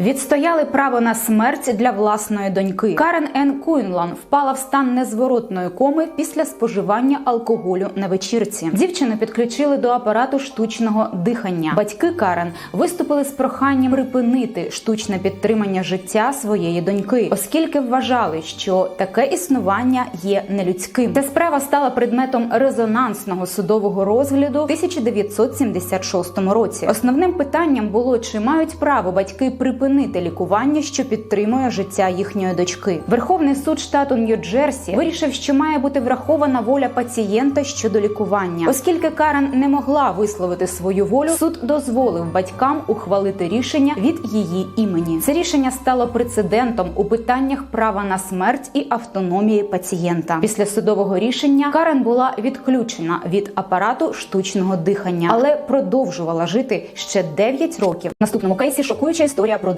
Відстояли право на смерть для власної доньки. Карен Ен Куінлан впала в стан незворотної коми після споживання алкоголю на вечірці. Дівчину підключили до апарату штучного дихання. Батьки Карен виступили з проханням припинити штучне підтримання життя своєї доньки, оскільки вважали, що таке існування є нелюдським. Ця справа стала предметом резонансного судового розгляду в 1976 році. Основним питанням було, чи мають право батьки припинити лікування, що підтримує життя їхньої дочки. Верховний суд штату Нью-Джерсі вирішив, що має бути врахована воля пацієнта щодо лікування, оскільки Карен не могла висловити свою волю. Суд дозволив батькам ухвалити рішення від її імені. Це рішення стало прецедентом у питаннях права на смерть і автономії пацієнта. Після судового рішення Карен була відключена від апарату штучного дихання, але продовжувала жити ще 9 років. В наступному кейсі шокуюча історія про